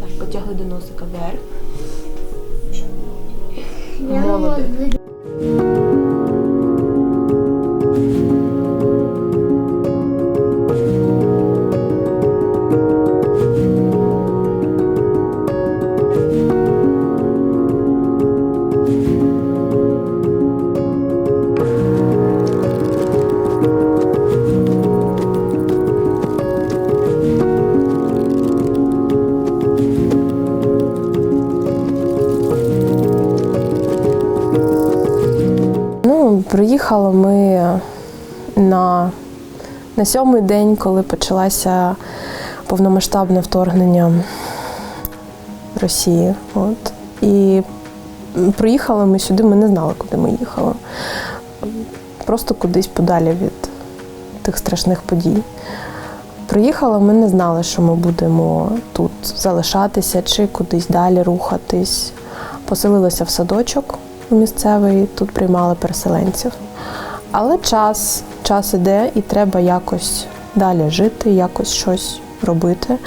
Так, потягли до носика вверх. Я Молодець. Приїхали ми на, на сьомий день, коли почалося повномасштабне вторгнення Росії. От. І приїхали ми сюди, ми не знали, куди ми їхали. Просто кудись подалі від тих страшних подій. Приїхали, ми не знали, що ми будемо тут залишатися чи кудись далі рухатись. Поселилися в садочок місцевий, тут приймали переселенців. Але час, час іде і треба якось далі жити, якось щось робити.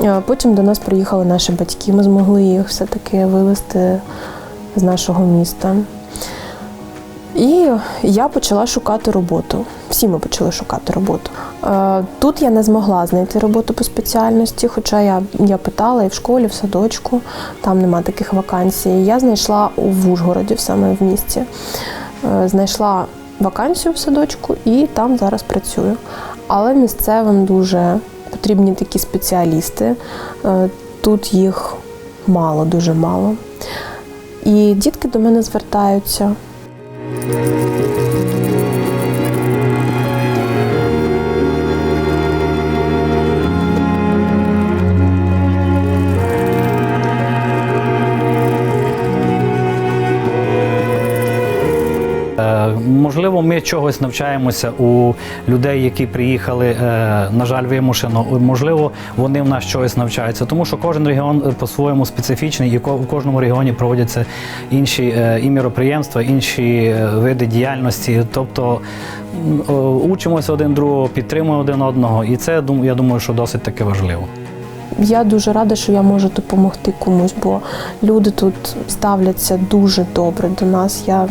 Е, Потім до нас приїхали наші батьки, ми змогли їх все-таки вивезти з нашого міста. І я почала шукати роботу. Всі ми почали шукати роботу. Е, Тут я не змогла знайти роботу по спеціальності, хоча я, я питала і в школі, в садочку, там нема таких вакансій. Я знайшла у в Ужгороді, саме в місті. Е, Знайшла вакансію в садочку і там зараз працюю. Але місцевим дуже потрібні такі спеціалісти. Е, Тут їх мало, дуже мало. І дітки до мене звертаються. Thank you. Можливо, ми чогось навчаємося у людей, які приїхали, е, на жаль, вимушено. Можливо, вони в нас чогось навчаються, тому що кожен регіон е, по-своєму специфічний, і в кожному регіоні проводяться інші е, і міроприємства, інші е, види діяльності. Тобто е, учимося один другого, підтримуємо один одного, і це я думаю, що досить таки важливо. Я дуже рада, що я можу допомогти комусь, бо люди тут ставляться дуже добре до нас. Я...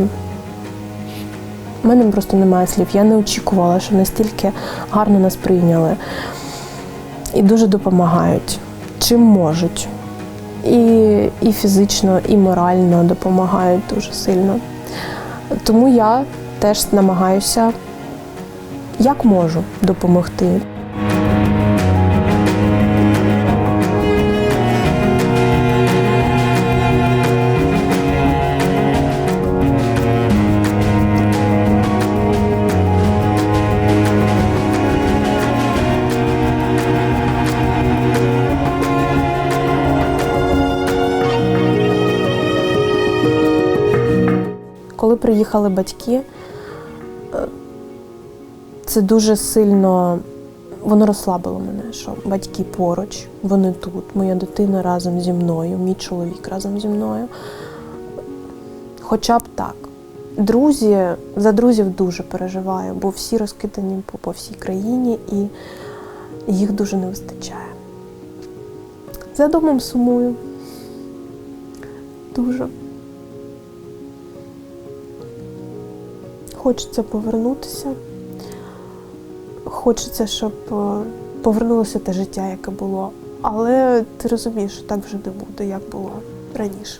У мене просто немає слів. Я не очікувала, що настільки гарно нас прийняли і дуже допомагають, чим можуть. І, і фізично, і морально допомагають дуже сильно. Тому я теж намагаюся, як можу, допомогти. Приїхали батьки, е, це дуже сильно воно розслабило мене, що батьки поруч, вони тут, моя дитина разом зі мною, мій чоловік разом зі мною. Хоча б так. Друзі, за друзів дуже переживаю, бо всі розкидані по, по всій країні і їх дуже не вистачає. За домом сумую. Дуже. Хочеться повернутися. Хочеться, щоб е, повернулося те життя, яке було. Але ти розумієш, що так вже не буде, як було раніше.